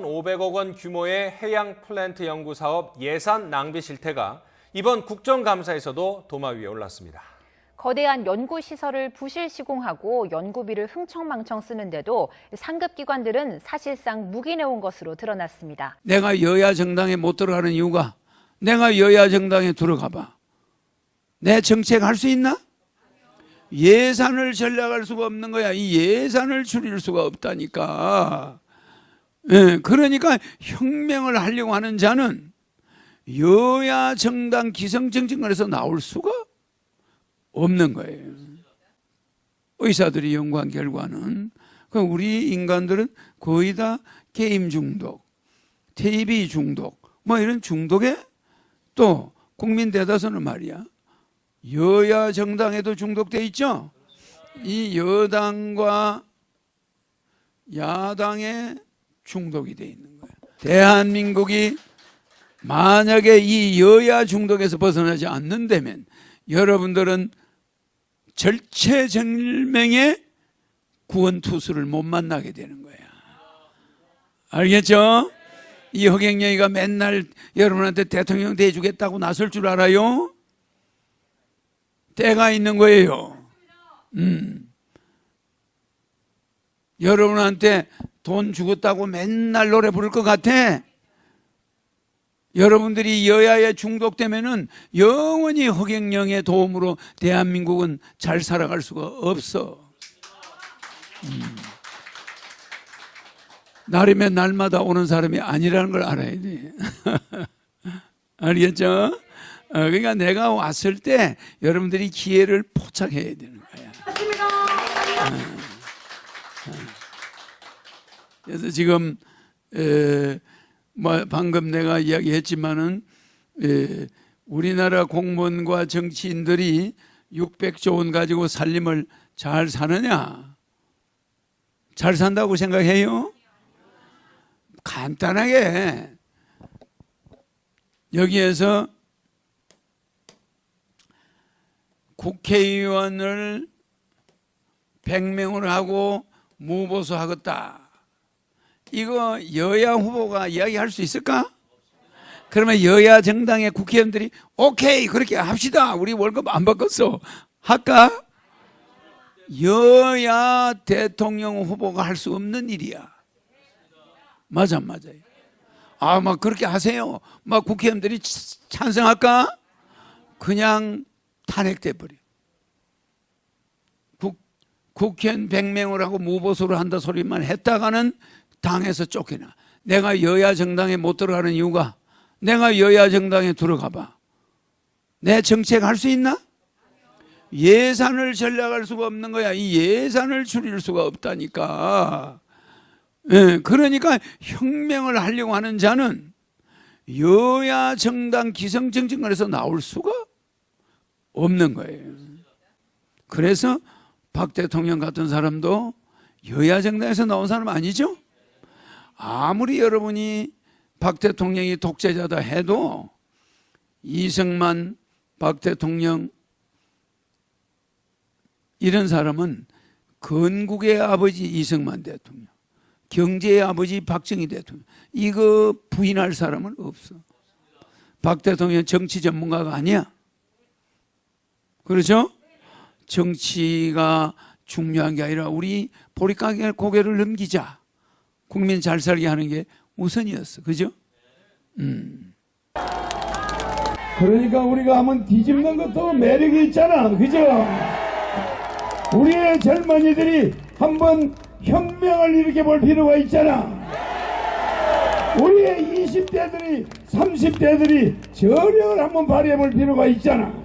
1,500억 원 규모의 해양 플랜트 연구 사업 예산 낭비 실태가 이번 국정감사에서도 도마 위에 올랐습니다. 거대한 연구 시설을 부실 시공하고 연구비를 흥청망청 쓰는데도 상급 기관들은 사실상 묵인해온 것으로 드러났습니다. 내가 여야 정당에 못 들어가는 이유가 내가 여야 정당에 들어가봐. 내 정책 할 수 있나? 예산을 전략할 수가 없는 거야. 이 예산을 줄일 수가 없다니까. 예, 그러니까 혁명을 하려고 하는 자는 여야 정당 기성정치권에서 나올 수가 없는 거예요. 의사들이 연구한 결과는 그 우리 인간들은 거의 다 게임 중독, TV 중독, 뭐 이런 중독에 또 국민 대다수는 말이야. 여야 정당에도 중독돼 있죠. 이 여당과 야당에 중독이 돼 있는 거야. 대한민국이 만약에 이 여야 중독에서 벗어나지 않는다면 여러분들은 절체절명의 구원 투수를 못 만나게 되는 거야. 알겠죠? 이 허경영이가 맨날 여러분한테 대통령 돼주겠다고 나설 줄 알아요? 때가 있는 거예요. 음. 여러분한테 돈 주겠다고 맨날 노래 부를 것 같아? 여러분들이 여야에 중독되면은 영원히 허경영의 도움으로 대한민국은 잘 살아갈 수가 없어. 음. 날이면 날마다 오는 사람이 아니라는 걸 알아야 돼. 알겠죠? 어, 그러니까 내가 왔을 때 여러분들이 기회를 포착해야 되는 거야. 어, 어. 그래서 지금 에, 뭐 방금 내가 이야기했지만은 에, 우리나라 공무원과 정치인들이 600조 원 가지고 살림을 잘 사느냐? 잘 산다고 생각해요? 간단하게 여기에서 국회의원을 100명을 하고 무보수 하겠다. 이거 여야 후보가 이야기할 수 있을까? 그러면 여야 정당의 국회의원들이 오케이 그렇게 합시다. 우리 월급 안 바꿨어. 할까? 여야 대통령 후보가 할 수 없는 일이야. 맞아 맞아요. 아 막 그렇게 하세요. 막 국회의원들이 찬성할까? 그냥 탄핵돼 버려. 국 국회의원 100명을 하고 무보수를 한다 소리만 했다가는 당에서 쫓겨나. 내가 여야 정당에 못 들어가는 이유가 내가 여야 정당에 들어가 봐. 내 정책 할 수 있나? 예산을 전략할 수가 없는 거야. 이 예산을 줄일 수가 없다니까. 예, 그러니까 혁명을 하려고 하는 자는 여야 정당 기성정치권에서 나올 수가 없는 거예요. 그래서 박 대통령 같은 사람도 여야 정당에서 나온 사람 아니죠? 아무리 여러분이 박 대통령이 독재자다 해도 이승만 박 대통령 이런 사람은 건국의 아버지 이승만 대통령, 경제의 아버지 박정희 대통령 이거 부인할 사람은 없어. 박 대통령 정치 전문가가 아니야. 그렇죠? 정치가 중요한 게 아니라 우리 보릿가게 고개를 넘기자. 국민 잘 살게 하는 게 우선이었어. 그죠? 음. 그러니까 우리가 한번 뒤집는 것도 매력이 있잖아. 그죠? 우리의 젊은이들이 한번 혁명을 일으켜 볼 필요가 있잖아. 우리의 20대들이, 30대들이 저력을 한번 발휘해 볼 필요가 있잖아.